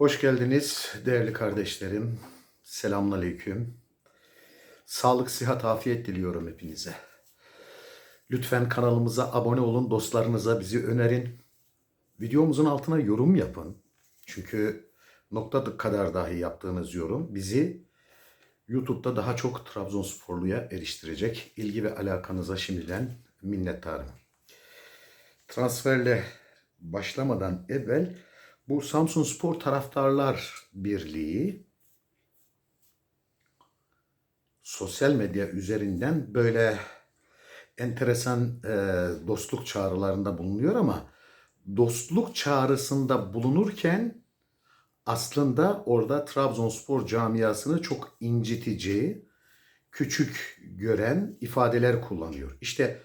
Hoş geldiniz değerli kardeşlerim. Selamünaleyküm. Sağlık, sıhhat, afiyet diliyorum hepinize. Lütfen kanalımıza abone olun, dostlarınıza bizi önerin. Videomuzun altına yorum yapın. Çünkü nokta kadar dahi yaptığınız yorum bizi YouTube'da daha çok Trabzonsporluya eriştirecek. İlgi ve alakanıza şimdiden minnettarım. Transferle başlamadan evvel bu Samsun Spor Taraftarlar Birliği sosyal medya üzerinden böyle enteresan e, dostluk çağrılarında bulunuyor ama dostluk çağrısında bulunurken aslında orada Trabzonspor camiasını çok incitici, küçük gören ifadeler kullanıyor. İşte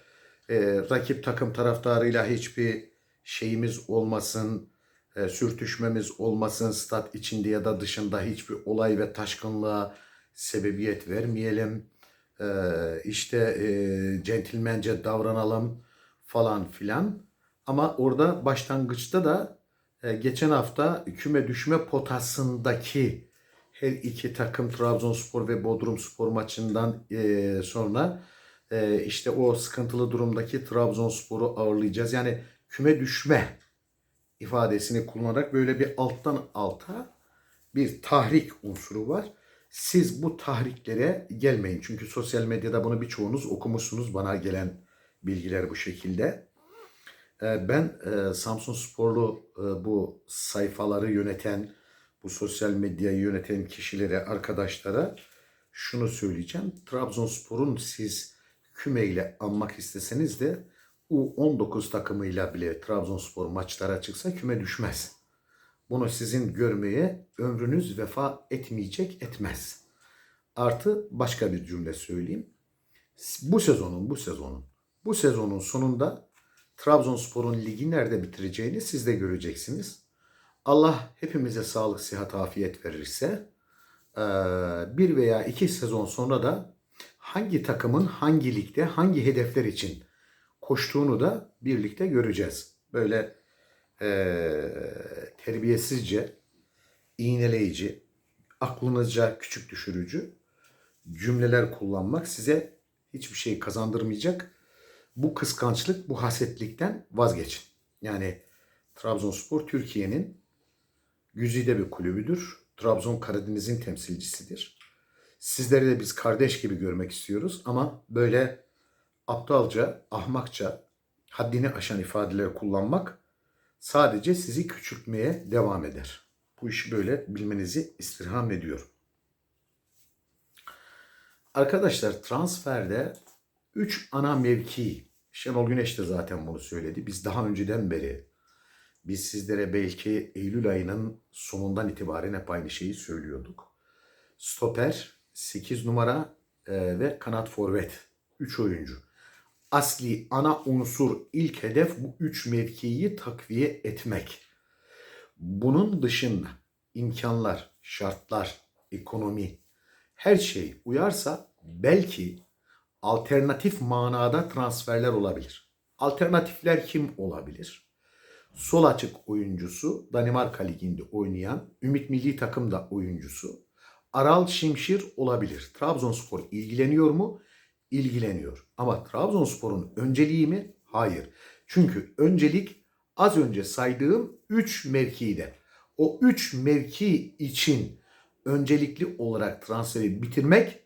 e, rakip takım taraftarıyla hiçbir şeyimiz olmasın, e, sürtüşmemiz olmasın, stat içinde ya da dışında hiçbir olay ve taşkınlığa sebebiyet vermeyelim. E, işte e, centilmence davranalım falan filan. Ama orada başlangıçta da e, geçen hafta küme düşme potasındaki her iki takım Trabzonspor ve Bodrumspor maçından e, sonra e, işte o sıkıntılı durumdaki Trabzonspor'u ağırlayacağız. Yani küme düşme ifadesini kullanarak böyle bir alttan alta bir tahrik unsuru var. Siz bu tahriklere gelmeyin. Çünkü sosyal medyada bunu birçoğunuz okumuşsunuz. Bana gelen bilgiler bu şekilde. Ee, Ben e, Samsun Sporlu e, bu sayfaları yöneten, bu sosyal medyayı yöneten kişilere, arkadaşlara şunu söyleyeceğim. Trabzonspor'un siz kümeyle anmak isteseniz de U19 takımıyla bile Trabzonspor maçlara çıksa küme düşmez. Bunu sizin görmeye ömrünüz vefa etmeyecek etmez. Artı başka bir cümle söyleyeyim. Bu sezonun bu sezonun bu sezonun sonunda Trabzonspor'un ligi nerede bitireceğini siz de göreceksiniz. Allah hepimize sağlık, sıhhat, afiyet verirse bir veya iki sezon sonra da hangi takımın hangi ligde hangi hedefler için koştuğunu da birlikte göreceğiz. Böyle eee, terbiyesizce, iğneleyici, aklınızca küçük düşürücü cümleler kullanmak size hiçbir şey kazandırmayacak. Bu kıskançlık, bu hasetlikten vazgeçin. Yani Trabzonspor Türkiye'nin güzide bir kulübüdür. Trabzon Karadeniz'in temsilcisidir. Sizleri de biz kardeş gibi görmek istiyoruz ama böyle aptalca, ahmakça, haddini aşan ifadeler kullanmak sadece sizi küçültmeye devam eder. Bu işi böyle bilmenizi istirham ediyorum. Arkadaşlar transferde 3 ana mevki, Şenol Güneş de zaten bunu söyledi. Biz daha önceden beri, biz sizlere belki Eylül ayının sonundan itibaren hep aynı şeyi söylüyorduk. Stoper, 8 numara e, ve kanat forvet. 3 oyuncu. Asli ana unsur, ilk hedef bu 3 mevkiyi takviye etmek. Bunun dışında imkanlar, şartlar, ekonomi, her şey uyarsa belki alternatif manada transferler olabilir. Alternatifler kim olabilir? Sol açık oyuncusu, Danimarka Ligi'nde oynayan, Ümit Milli Takımda oyuncusu, Aral Şimşir olabilir. Trabzonspor ilgileniyor mu? İlgileniyor. Ama Trabzonspor'un önceliği mi? Hayır. Çünkü öncelik az önce saydığım 3 mevkide. O 3 mevki için öncelikli olarak transferi bitirmek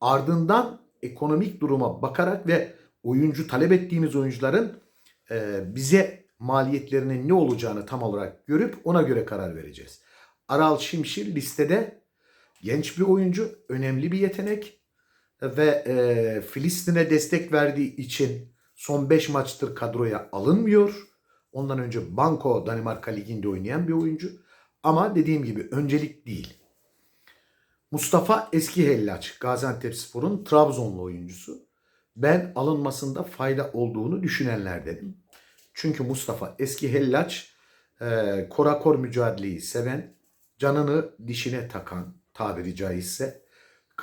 ardından ekonomik duruma bakarak ve oyuncu talep ettiğimiz oyuncuların e, bize maliyetlerinin ne olacağını tam olarak görüp ona göre karar vereceğiz. Aral Şimşir listede genç bir oyuncu, önemli bir yetenek ve e, Filistin'e destek verdiği için son 5 maçtır kadroya alınmıyor. Ondan önce Banko Danimarka Ligi'nde oynayan bir oyuncu. Ama dediğim gibi öncelik değil. Mustafa Eski Hellaç, Gaziantepspor'un Trabzonlu oyuncusu. Ben alınmasında fayda olduğunu düşünenlerdenim. Çünkü Mustafa Eski Hellaç e, korakor mücadeleyi seven, canını dişine takan tabiri caizse,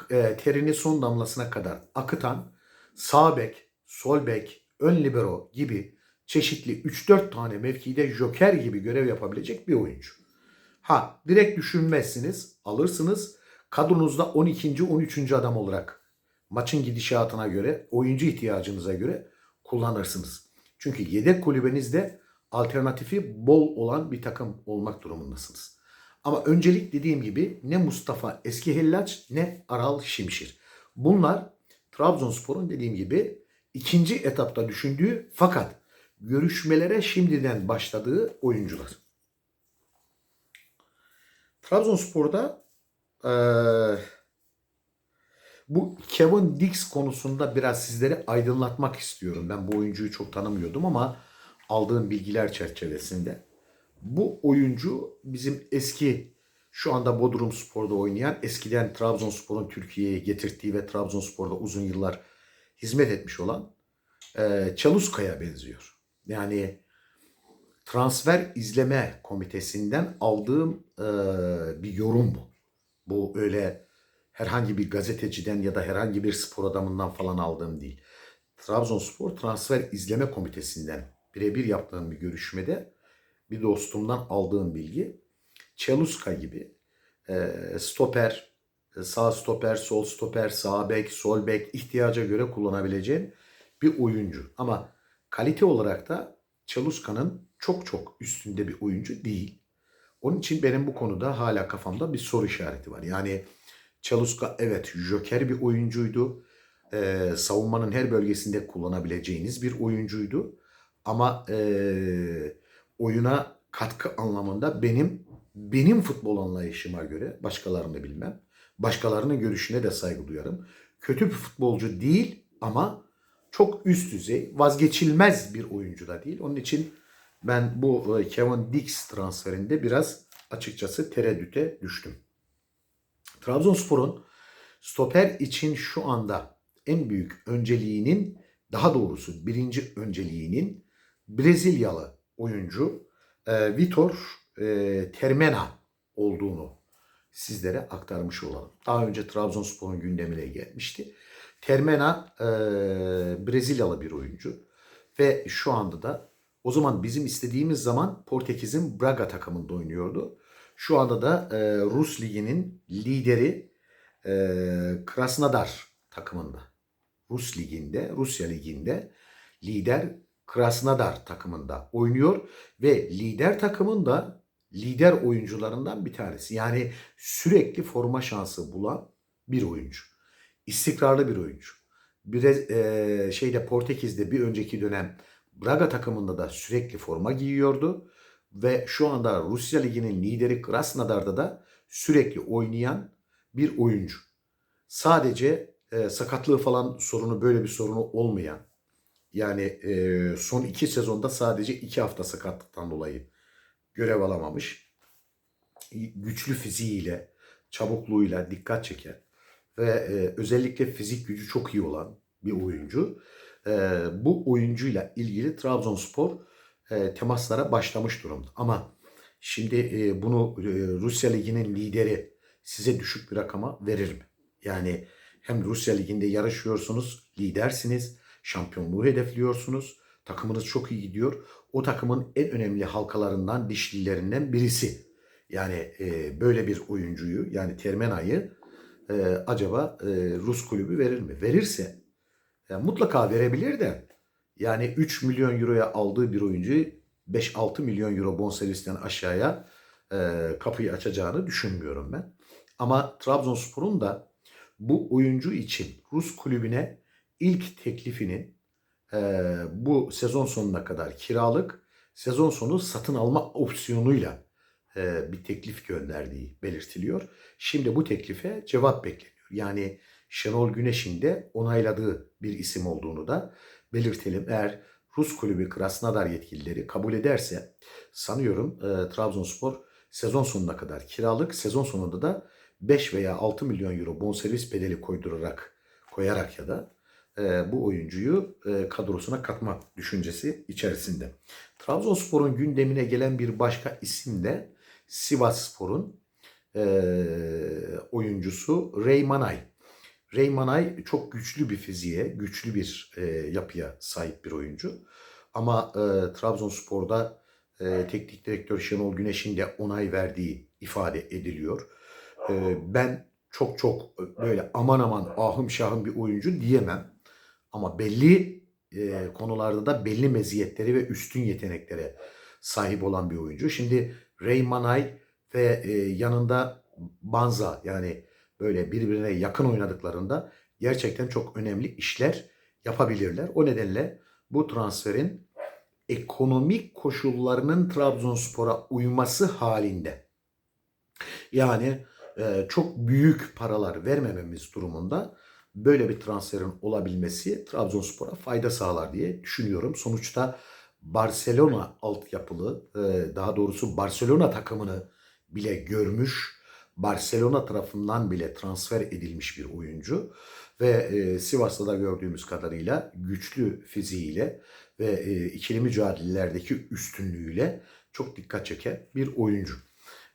e, terini son damlasına kadar akıtan, sağ bek, sol bek, ön libero gibi çeşitli 3-4 tane mevkide joker gibi görev yapabilecek bir oyuncu. Ha direkt düşünmezsiniz, alırsınız. Kadronuzda 12. 13. adam olarak maçın gidişatına göre, oyuncu ihtiyacınıza göre kullanırsınız. Çünkü yedek kulübenizde alternatifi bol olan bir takım olmak durumundasınız. Ama öncelik dediğim gibi ne Mustafa Eski Hellaç ne Aral Şimşir. Bunlar Trabzonspor'un dediğim gibi ikinci etapta düşündüğü fakat görüşmelere şimdiden başladığı oyuncular. Trabzonspor'da eee, bu Kevin Dix konusunda biraz sizleri aydınlatmak istiyorum. Ben bu oyuncuyu çok tanımıyordum ama aldığım bilgiler çerçevesinde. Bu oyuncu bizim eski şu anda Bodrum Spor'da oynayan eskiden Trabzonspor'un Türkiye'ye getirdiği ve Trabzonspor'da uzun yıllar hizmet etmiş olan e, Çaluska'ya benziyor. Yani transfer izleme komitesinden aldığım e, bir yorum bu. Bu öyle herhangi bir gazeteciden ya da herhangi bir spor adamından falan aldığım değil. Trabzonspor transfer izleme komitesinden birebir yaptığım bir görüşmede bir dostumdan aldığım bilgi Çeluska gibi e, stoper, e, sağ stoper, sol stoper, sağ bek, sol bek ihtiyaca göre kullanabileceğin bir oyuncu. Ama kalite olarak da Çeluska'nın çok çok üstünde bir oyuncu değil. Onun için benim bu konuda hala kafamda bir soru işareti var. Yani Çeluska evet joker bir oyuncuydu. Ee, savunmanın her bölgesinde kullanabileceğiniz bir oyuncuydu. Ama ee, oyuna katkı anlamında benim benim futbol anlayışıma göre başkalarını bilmem. Başkalarının görüşüne de saygı duyarım. Kötü bir futbolcu değil ama çok üst düzey, vazgeçilmez bir oyuncu da değil. Onun için ben bu e, Kevin Dix transferinde biraz açıkçası tereddüte düştüm. Trabzonspor'un stoper için şu anda en büyük önceliğinin daha doğrusu birinci önceliğinin Brezilyalı oyuncu e, Vitor e, Termena olduğunu sizlere aktarmış olalım. Daha önce Trabzonspor'un gündemine gelmişti. Termena e, Brezilyalı bir oyuncu ve şu anda da o zaman bizim istediğimiz zaman Portekiz'in Braga takımında oynuyordu. Şu anda da e, Rus liginin lideri e, Krasnodar takımında. Rus liginde, Rusya liginde lider Krasnodar takımında oynuyor ve lider takımın da lider oyuncularından bir tanesi. Yani sürekli forma şansı bulan bir oyuncu. İstikrarlı bir oyuncu. Bir e, şeyde Portekiz'de bir önceki dönem Braga takımında da sürekli forma giyiyordu ve şu anda Rusya liginin lideri Krasnodar'da da sürekli oynayan bir oyuncu. Sadece e, sakatlığı falan sorunu böyle bir sorunu olmayan yani e, son iki sezonda sadece iki hafta sakatlıktan dolayı görev alamamış. Güçlü fiziğiyle, çabukluğuyla dikkat çeken ve e, özellikle fizik gücü çok iyi olan bir oyuncu. E, bu oyuncuyla ilgili Trabzonspor e, temaslara başlamış durumda. Ama şimdi e, bunu e, Rusya Ligi'nin lideri size düşük bir rakama verir mi? Yani hem Rusya Ligi'nde yarışıyorsunuz, lidersiniz, şampiyonluğu hedefliyorsunuz, takımınız çok iyi gidiyor. O takımın en önemli halkalarından, dişlilerinden birisi. Yani e, böyle bir oyuncuyu yani Termena'yı e, acaba e, Rus kulübü verir mi? Verirse yani mutlaka verebilir de yani 3 milyon euroya aldığı bir oyuncuyu 5-6 milyon euro bonservisten aşağıya e, kapıyı açacağını düşünmüyorum ben. Ama Trabzonspor'un da bu oyuncu için Rus kulübüne ilk teklifinin e, bu sezon sonuna kadar kiralık, sezon sonu satın alma opsiyonuyla e, bir teklif gönderdiği belirtiliyor. Şimdi bu teklife cevap bekleniyor. Yani Şenol Güneş'in de onayladığı bir isim olduğunu da belirtelim. Eğer Rus kulübü Krasnodar yetkilileri kabul ederse sanıyorum e, Trabzonspor sezon sonuna kadar kiralık, sezon sonunda da 5 veya 6 milyon euro bonservis bedeli koydurarak koyarak ya da e, bu oyuncuyu e, kadrosuna katma düşüncesi içerisinde. Trabzonspor'un gündemine gelen bir başka isim de Sivasspor'un e, oyuncusu Reymanay. Reymanay çok güçlü bir fiziğe, güçlü bir yapıya sahip bir oyuncu. Ama Trabzonspor'da teknik direktör Şenol Güneş'in de onay verdiği ifade ediliyor. Ben çok çok böyle aman aman ahım şahım bir oyuncu diyemem. Ama belli e, konularda da belli meziyetleri ve üstün yeteneklere sahip olan bir oyuncu. Şimdi Ray Manay ve e, yanında Banza yani böyle birbirine yakın oynadıklarında gerçekten çok önemli işler yapabilirler. O nedenle bu transferin ekonomik koşullarının Trabzonspor'a uyması halinde yani e, çok büyük paralar vermememiz durumunda böyle bir transferin olabilmesi Trabzonspor'a fayda sağlar diye düşünüyorum. Sonuçta Barcelona altyapılı, e, daha doğrusu Barcelona takımını bile görmüş, Barcelona tarafından bile transfer edilmiş bir oyuncu ve e, Sivas'ta da gördüğümüz kadarıyla güçlü fiziğiyle ve e, ikili mücadelelerdeki üstünlüğüyle çok dikkat çeken bir oyuncu.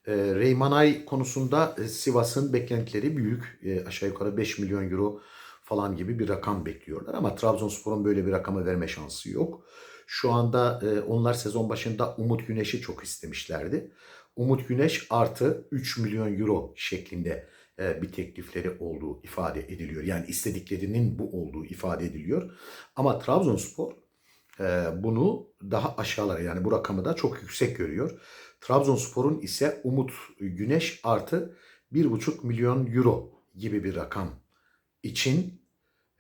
E, Reymanay konusunda e, Sivas'ın beklentileri büyük. E, aşağı yukarı 5 milyon euro falan gibi bir rakam bekliyorlar. Ama Trabzonspor'un böyle bir rakamı verme şansı yok. Şu anda e, onlar sezon başında Umut Güneş'i çok istemişlerdi. Umut Güneş artı 3 milyon euro şeklinde e, bir teklifleri olduğu ifade ediliyor. Yani istediklerinin bu olduğu ifade ediliyor. Ama Trabzonspor bunu daha aşağılara yani bu rakamı da çok yüksek görüyor. Trabzonspor'un ise Umut Güneş artı 1,5 milyon euro gibi bir rakam için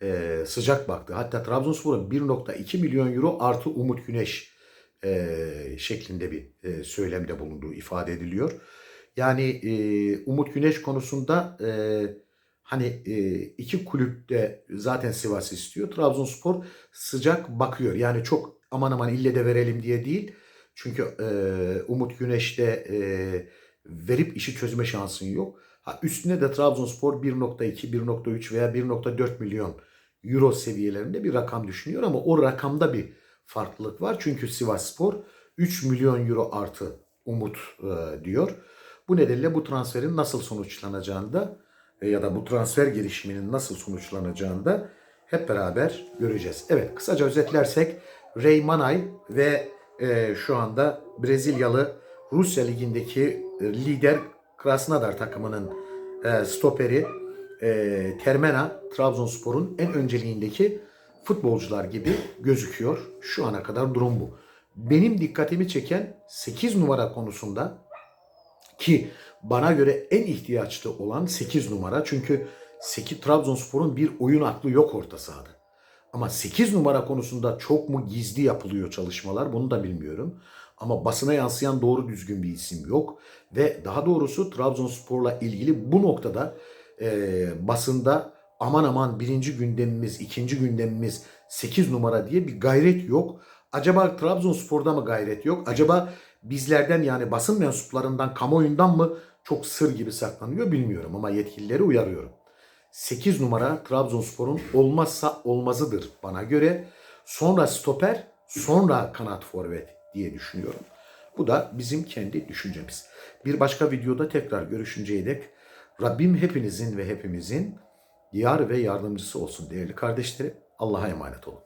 e, sıcak baktı. Hatta Trabzonspor'un 1.2 milyon euro artı Umut Güneş e, şeklinde bir e, söylemde bulunduğu ifade ediliyor. Yani e, Umut Güneş konusunda e, hani e, iki kulüp de zaten Sivas istiyor. Trabzonspor sıcak bakıyor. Yani çok aman aman ille de verelim diye değil. Çünkü e, Umut Güneş'te e, verip işi çözme şansın yok. Ha, üstüne de Trabzonspor 1.2, 1.3 veya 1.4 milyon euro seviyelerinde bir rakam düşünüyor ama o rakamda bir farklılık var. Çünkü Sivas Spor 3 milyon euro artı umut e, diyor. Bu nedenle bu transferin nasıl sonuçlanacağını da e, ya da bu transfer gelişiminin nasıl sonuçlanacağını da hep beraber göreceğiz. Evet kısaca özetlersek Ray Manay ve e, şu anda Brezilyalı Rusya ligindeki e, lider Krasnodar takımının e, stoperi e, Termena Trabzonspor'un en önceliğindeki futbolcular gibi gözüküyor. Şu ana kadar durum bu. Benim dikkatimi çeken 8 numara konusunda ki bana göre en ihtiyaçlı olan 8 numara. Çünkü 8 Trabzonspor'un bir oyun aklı yok orta sahada. Ama 8 numara konusunda çok mu gizli yapılıyor çalışmalar bunu da bilmiyorum. Ama basına yansıyan doğru düzgün bir isim yok. Ve daha doğrusu Trabzonspor'la ilgili bu noktada e, basında aman aman birinci gündemimiz, ikinci gündemimiz 8 numara diye bir gayret yok. Acaba Trabzonspor'da mı gayret yok? Acaba bizlerden yani basın mensuplarından, kamuoyundan mı çok sır gibi saklanıyor bilmiyorum ama yetkilileri uyarıyorum. 8 numara Trabzonspor'un olmazsa olmazıdır bana göre. Sonra stoper, sonra kanat forvet diye düşünüyorum. Bu da bizim kendi düşüncemiz. Bir başka videoda tekrar görüşünceye dek Rabbim hepinizin ve hepimizin yar ve yardımcısı olsun değerli kardeşlerim. Allah'a emanet olun.